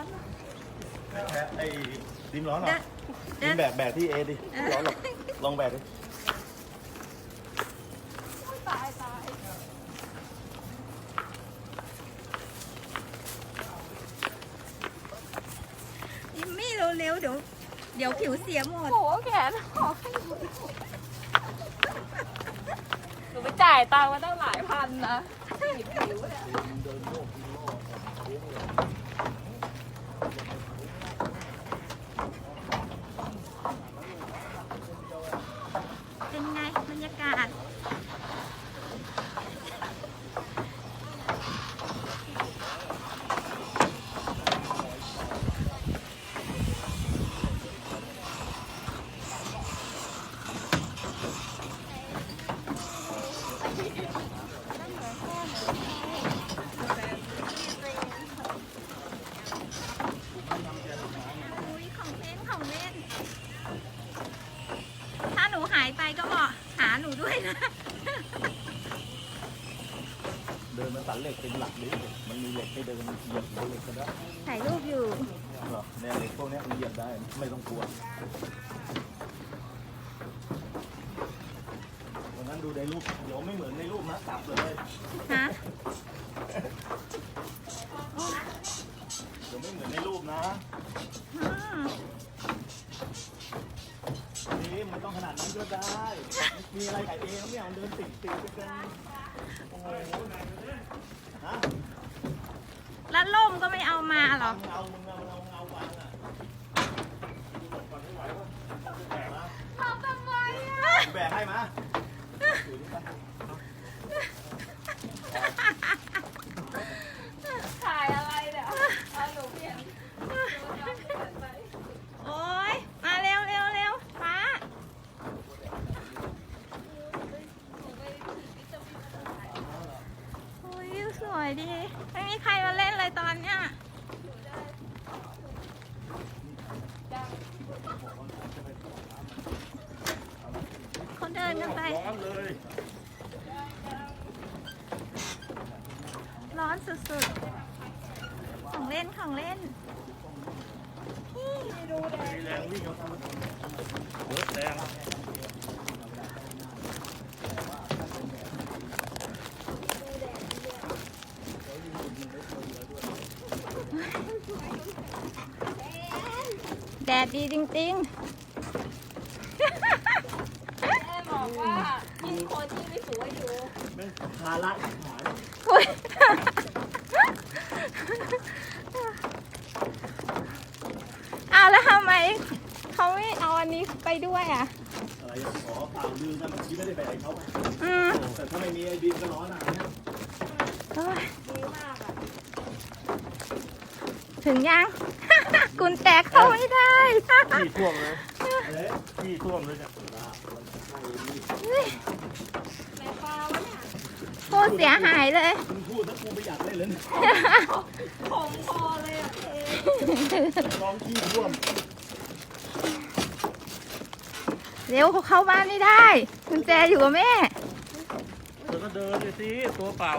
อนแค่ไอ้ดิมร้อนเหรอเดินดิมแบกแบกที่เอดิไม่ร้อนหรอกลองแบกดิตายตายดิมมี่เร็วๆเดี๋ยวเดี๋ยวผิวเสียหมดโอ้โหแขนหอกให้หนูหนูไปจ่ายตังค์มาตั้งหลายพันนะผิวผิวเนี่ย เป็นไงบรรยากาศ อุ้ยของเล่นของเล่น ถ้าหนูหายไปก็บอกหาหนูด้วยนะ เดินมันสันเหล็กเป็นหลักดิมันมีเหล็กให้เดินเหยียบเหล็กก็ได้ถ่ายรูปอยู่เหรอเนี่ยเหล็กพวกเนี้ยมันเหยียบได้ไม่ต้องกลัววันนั้นดูในรูปเดี๋ยวไม่เหมือนในรูปนะกลับเลยฮะเดี๋ยวไม่เหมือนในรูปนะ ต้องขนาดนั้นก็ได้ มีอะไรกับเองไม่เนี่ยมันเดินติดติดกัน โอ้โหฮะแล้วล่มก็ไม่เอามาหรอ เอามึงเอาเอาเอาวางอะแบกมาทำทำไมอะแบกให้มา ถ่ายอะไรเนี่ยเอาหนูเปลี่ยน โอ๊ย มาเร็วเร็วเร็วฟ้า โอ้ย สวยดี ไม่มีใครมาเล่นเลยตอนเนี้ยเขาเดินกันไป ร้อนเลยร้อนสุดๆ ของเล่นของเล่นมีแรงวิ่งเอาทำเยอะแรง แดดดีจริงแม่บอกว่ายิ่งคนยิ่งไม่สวยอยู่ไม่ภาระหายๆอุ๊ยเอาแล้วทำไมเขาไม่เอาอันนี้ไปด้วยอะ อะไรอะขอเปล่าลืมนะเมื่อกี้ไม่ได้ไปไอ้เขาไปอืมแต่ถ้าไม่มีไอ้บีมก็ร้อนอะนี่ยโอ้ยดีมากอะถึงยัง กุญแจเข้าไม่ได้ขี้ท่วมเลยเอ๊ะขี้ท่วมเลยเนี่ยแม่ปลาวะเนี่ยผู้เสียหายเลยมึงพูดถ้ากูไม่อยากเล่นเลยเนี่ยผมคอเลยอะเทร้องขี้ท่วม เร็วเขาเข้าบ้านไม่ได้กุญแจอยู่กับแม่ เธอก็เดินเลยสิตัวเปล่า